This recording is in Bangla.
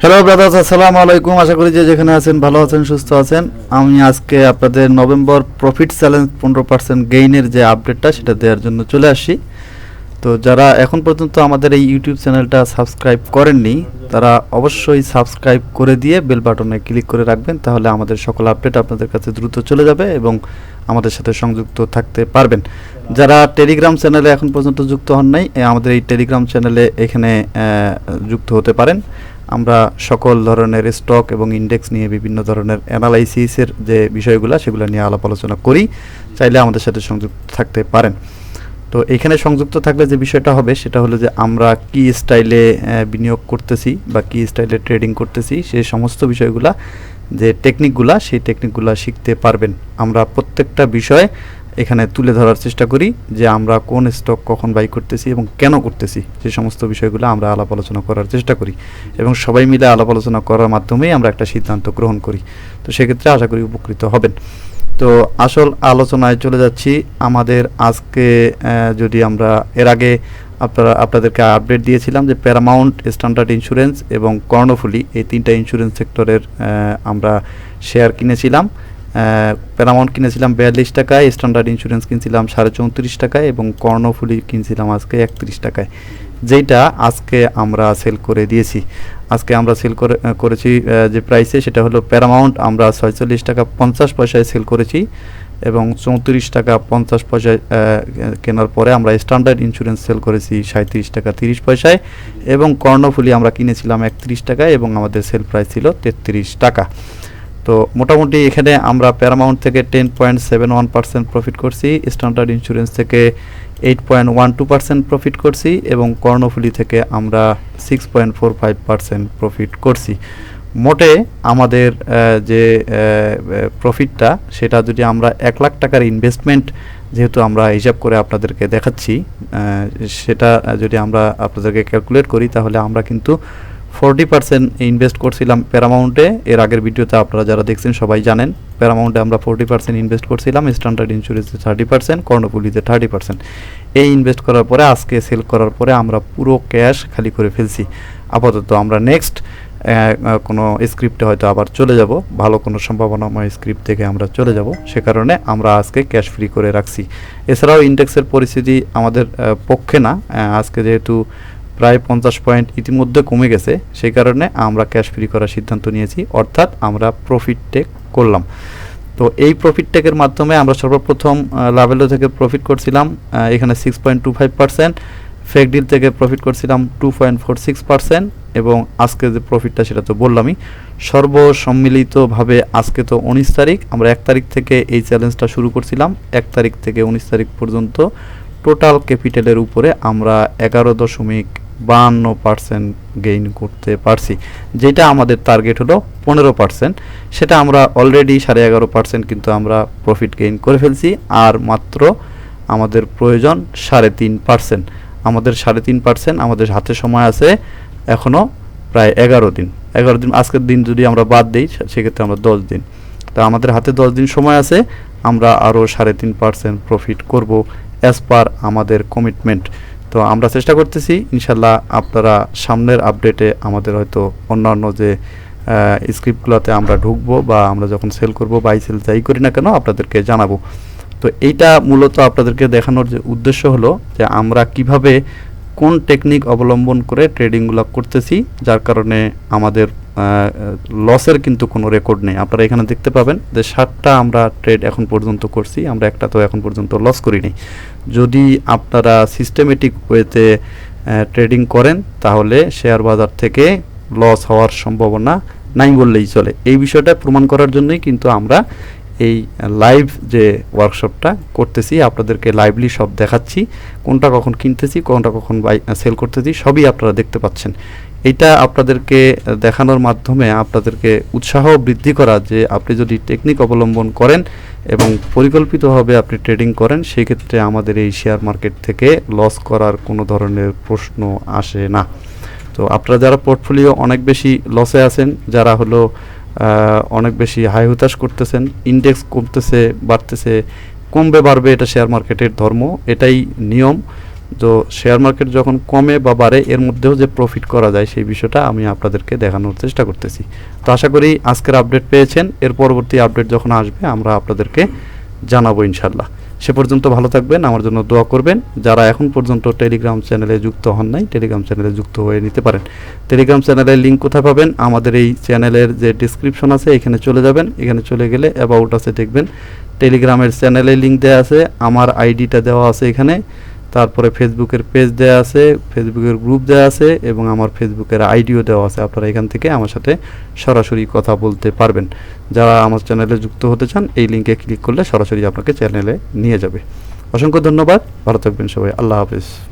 হ্যালো ব্রাদার্স আসসালামু আলাইকুম আশা করি যে যেখানে আছেন ভালো আছেন সুস্থ আছেন আমি আজকে আপনাদের নভেম্বর প্রফিট চ্যালেঞ্জ পনেরো পার্সেন্ট গেইনের যে আপডেটটা সেটা দেওয়ার জন্য চলে আসি তো যারা এখন পর্যন্ত আমাদের এই ইউটিউব চ্যানেলটা সাবস্ক্রাইব করেননি তারা অবশ্যই সাবস্ক্রাইব করে দিয়ে বেল বাটনে ক্লিক করে রাখবেন তাহলে আমাদের সকল আপডেট আপনাদের কাছে দ্রুত চলে যাবে এবং আমাদের সাথে সংযুক্ত থাকতে পারবেন যারা টেলিগ্রাম চ্যানেলে এখন পর্যন্ত যুক্ত হন নাই আমাদের এই টেলিগ্রাম চ্যানেলে এখানে যুক্ত হতে পারেন আমরা সকল ধরনের স্টক এবং ইন্ডেক্স নিয়ে বিভিন্ন ধরনের অ্যানালাইসিসের যে বিষয়গুলো, সেগুলো নিয়ে আলাপ আলোচনা করি। চাইলে আমাদের সাথে সংযুক্ত থাকতে পারেন। তো এখানে সংযুক্ত থাকলে যে বিষয়টা হবে, সেটা হলো যে আমরা কি স্টাইলে বিনিয়োগ করতেছি বা কি স্টাইলে ট্রেডিং করতেছি সেই সমস্ত বিষয়গুলা, যে টেকনিকগুলা সেই টেকনিকগুলা শিখতে পারবেন। আমরা প্রত্যেকটা বিষয় এখানে তুলে ধরার চেষ্টা করি যে আমরা কোন স্টক কখন বাই করতেছি এবং কেন করতেছি সেই সমস্ত বিষয়গুলো আমরা আলাপ আলোচনা করার চেষ্টা করি এবং সবাই মিলে আলাপ আলোচনা করার মাধ্যমেই আমরা একটা সিদ্ধান্ত গ্রহণ করি। তো সেক্ষেত্রে আশা করি উপকৃত হবেন। তো আসল আলোচনায় চলে যাচ্ছি। আমাদের আজকে যদি আমরা এর আগে আপনারা, আপনাদেরকে আপডেট দিয়েছিলাম যে প্যারামাউন্ট স্ট্যান্ডার্ড ইন্স্যুরেন্স এবং কর্ণফুলি এই তিনটা ইন্স্যুরেন্স সেক্টরের আমরা শেয়ার কিনেছিলাম। প্যারামাউন্ট কিনেছিলাম বিয়াল্লিশ টাকায় স্ট্যান্ডার্ড ইন্স্যুরেন্স কিনছিলাম সাড়ে চৌত্রিশ টাকায় এবং কর্ণফুলি কিনছিলাম আজকে একত্রিশ টাকায়। যেটা আজকে আমরা সেল করে দিয়েছি। আজকে আমরা সেল করে করেছি যে প্রাইসে সেটা হলো প্যারামাউন্ট আমরা ছয়চল্লিশ টাকা পঞ্চাশ পয়সায় সেল করেছি এবং চৌত্রিশ টাকা পঞ্চাশ পয়সায় কেনার পরে আমরা স্ট্যান্ডার্ড ইন্স্যুরেন্স সেল করেছি সাঁত্রিশ টাকা তিরিশ পয়সায় এবং কর্ণফুলি আমরা কিনেছিলাম একত্রিশ টাকায় এবং আমাদের সেল প্রাইস ছিল তেত্রিশ টাকা। তো মোটামুটি এখানে আমরা প্যারামাউন্ট থেকে ten point seven one percent profit করছি স্ট্যান্ডার্ড ইন্স্যুরেন্স থেকে eight point one two percent profit করছি এবং কর্ণফুলি থেকে আমরা six point four five percent profit করছি। মোটে আমাদের যে প্রফিটটা সেটা যদি আমরা এক লাখ টাকার ইনভেস্টমেন্ট যেহেতু আমরা হিসাব করে আপনাদেরকে দেখাচ্ছি সেটা যদি আমরা আপনাদেরকে ক্যালকুলেট করি তাহলে আমরা কিন্তু ফোরটি পার্সেন্ট ইনভেস্ট করছিলাম প্যারামাউন্টে। এর আগের ভিডিওতে আপনারা যারা দেখছেন সবাই জানেন, প্যারামাউন্টে আমরা ফোরটি পার্সেন্ট ইনভেস্ট করছিলাম, স্ট্যান্ডার্ড ইন্স্যুরেন্সে থার্টি পার্সেন্ট কর্ণপুলিতে থার্টি পার্সেন্ট। এই ইনভেস্ট করার পরে, আজকে সেল করার পরে আমরা পুরো ক্যাশ খালি করে ফেলছি। আপাতত আমরা নেক্সট কোনো স্ক্রিপ্টে হয়তো আবার চলে যাব। ভালো কোনো সম্ভাবনাময় স্ক্রিপ্ট থেকে আমরা চলে যাব। সে কারণে আমরা আজকে ক্যাশ ফ্রি করে রাখছি। এছাড়াও ইন্ডেক্সের পরিস্থিতি আমাদের পক্ষে না। আজকে যেহেতু প্রায় পঞ্চাশ পয়েন্ট ইতিমধ্যে কমে গেছে, সেই কারণে আমরা ক্যাশ ফ্রি করার সিদ্ধান্ত নিয়েছি, অর্থাৎ আমরা প্রফিট টেক করলাম। তো এই প্রফিট টেকের মাধ্যমে আমরা সর্বপ্রথম লাভেলো থেকে প্রফিট করছিলাম এখানে six point two five percent fake deal থেকে প্রফিট করছিলাম two point four six percent এবং আজকে যে প্রফিটটা সেটা তো বললামই। সর্বসম্মিলিতভাবে আজকে তো উনিশ তারিখ, আমরা এক তারিখ থেকে এই চ্যালেঞ্জটা শুরু করছিলাম, এক তারিখ থেকে উনিশ তারিখ পর্যন্ত টোটাল ক্যাপিটালের উপরে আমরা এগারো দশমিক বাহান্ন পার্সেন্ট গেইন করতে পারছি। যেটা আমাদের টার্গেট হলো পনেরো পার্সেন্ট সেটা আমরা অলরেডি সাড়ে এগারো পার্সেন্ট কিন্তু আমরা প্রফিট গেইন করে ফেলছি, আর মাত্র আমাদের প্রয়োজন সাড়ে তিন পার্সেন্ট আমাদের সাড়ে তিন পার্সেন্ট আমাদের হাতে সময় আছে এখনও প্রায় এগারো দিন। এগারো দিন, আজকের দিন যদি আমরা বাদ দিই, সেক্ষেত্রে আমরা দশ দিন। তা আমাদের হাতে দশ দিন সময় আছে, আমরা আরও সাড়ে তিন পার্সেন্ট প্রফিট করব অ্যাজ পার আমাদের কমিটমেন্ট তো আমরা চেষ্টা করতেছি, ইনশাল্লাহ আপনারা সামনের আপডেটে আমাদের হয়তো অন্যান্য যে স্ক্রিপ্টগুলোতে আমরা ঢুকবো বা আমরা যখন সেল করব বাই সেল যাই করি না কেন আপনাদেরকে জানাব। তো এইটা মূলত আপনাদেরকে দেখানোর যে উদ্দেশ্য হলো যে আমরা কীভাবে কোন টেকনিক অবলম্বন করে ট্রেডিংগুলো করতেছি, যার কারণে আমাদের লসের কিন্তু কোনো রেকর্ড নেই। আপনারা এখানে দেখতে পাবেন যে সাতটা আমরা ট্রেড এখন পর্যন্ত করছি, আমরা একটা তো এখন পর্যন্ত লস করিনি। যদি আপনারা সিস্টেমেটিক ওয়েতে ট্রেডিং করেন, তাহলে শেয়ার বাজার থেকে লস হওয়ার সম্ভাবনা নাই বললেই চলে। এই বিষয়টা প্রমাণ করার জন্যই কিন্তু আমরা এই লাইভ যে ওয়ার্কশপটা করতেছি, আপনাদেরকে লাইভলি সব দেখাচ্ছি, কোনটা কখন কিনতেছি, কোনটা কখন বাই সেল করতেছি, সবই আপনারা দেখতে পাচ্ছেন। এটা আপনাদেরকে দেখানোর মাধ্যমে আপনাদেরকে উৎসাহ বৃদ্ধি করা যে আপনি যদি টেকনিক অবলম্বন করেন এবং পরিকল্পিতভাবে আপনি ট্রেডিং করেন, সেই ক্ষেত্রে আমাদের এই শেয়ার মার্কেট থেকে লস করার কোনো ধরনের প্রশ্ন আসে না। তো আপনারা যারা পোর্টফোলিও অনেক বেশি লসে আছেন, যারা হলো অনেক বেশি হাই হুতাশ করতেছেন ইন্ডেক্স কমতেছে, বাড়তেছে, কমবে, বাড়বে এটা শেয়ার মার্কেটের ধর্ম, এটাই নিয়ম। তো শেয়ার মার্কেট যখন কমে বা বাড়ে, এর মধ্যেও যে প্রফিট করা যায় সেই বিষয়টা আমি আপনাদেরকে দেখানোর চেষ্টা করতেছি। তো আশা করি আজকের আপডেট পেয়েছেন, এর পরবর্তী আপডেট যখন আসবে, আমরা আপনাদেরকে জানাব ইনশাল্লাহ সে পর্যন্ত ভালো থাকবেন, আমার জন্য দোয়া করবেন। যারা এখন পর্যন্ত টেলিগ্রাম চ্যানেলে যুক্ত হন নাই টেলিগ্রাম চ্যানেলে যুক্ত হয়ে নিতে পারেন। টেলিগ্রাম চ্যানেলের লিঙ্ক কোথায় পাবেন? আমাদের এই চ্যানেলের যে ডিসক্রিপশন আছে, এখানে চলে যাবেন। এখানে চলে গেলে অ্যাবাউট আছে, দেখবেন। টেলিগ্রামের চ্যানেলে লিঙ্ক দেওয়া আছে, আমার আইডিটা দেওয়া আছে এখানে। তারপরে ফেসবুকের পেজ দেওয়া আছে, ফেসবুকের গ্রুপ দেওয়া আছে এবং আমার ফেসবুকের আইডিও দেওয়া আছে। আপনারা এখান থেকে আমার সাথে সরাসরি কথা বলতে পারবেন। যারা আমার চ্যানেলে যুক্ত হতে চান, এই লিঙ্কে ক্লিক করলে সরাসরি আপনাকে চ্যানেলে নিয়ে যাবে। অসংখ্য ধন্যবাদ। ভালো থাকবেন সবাই। আল্লাহ হাফিজ।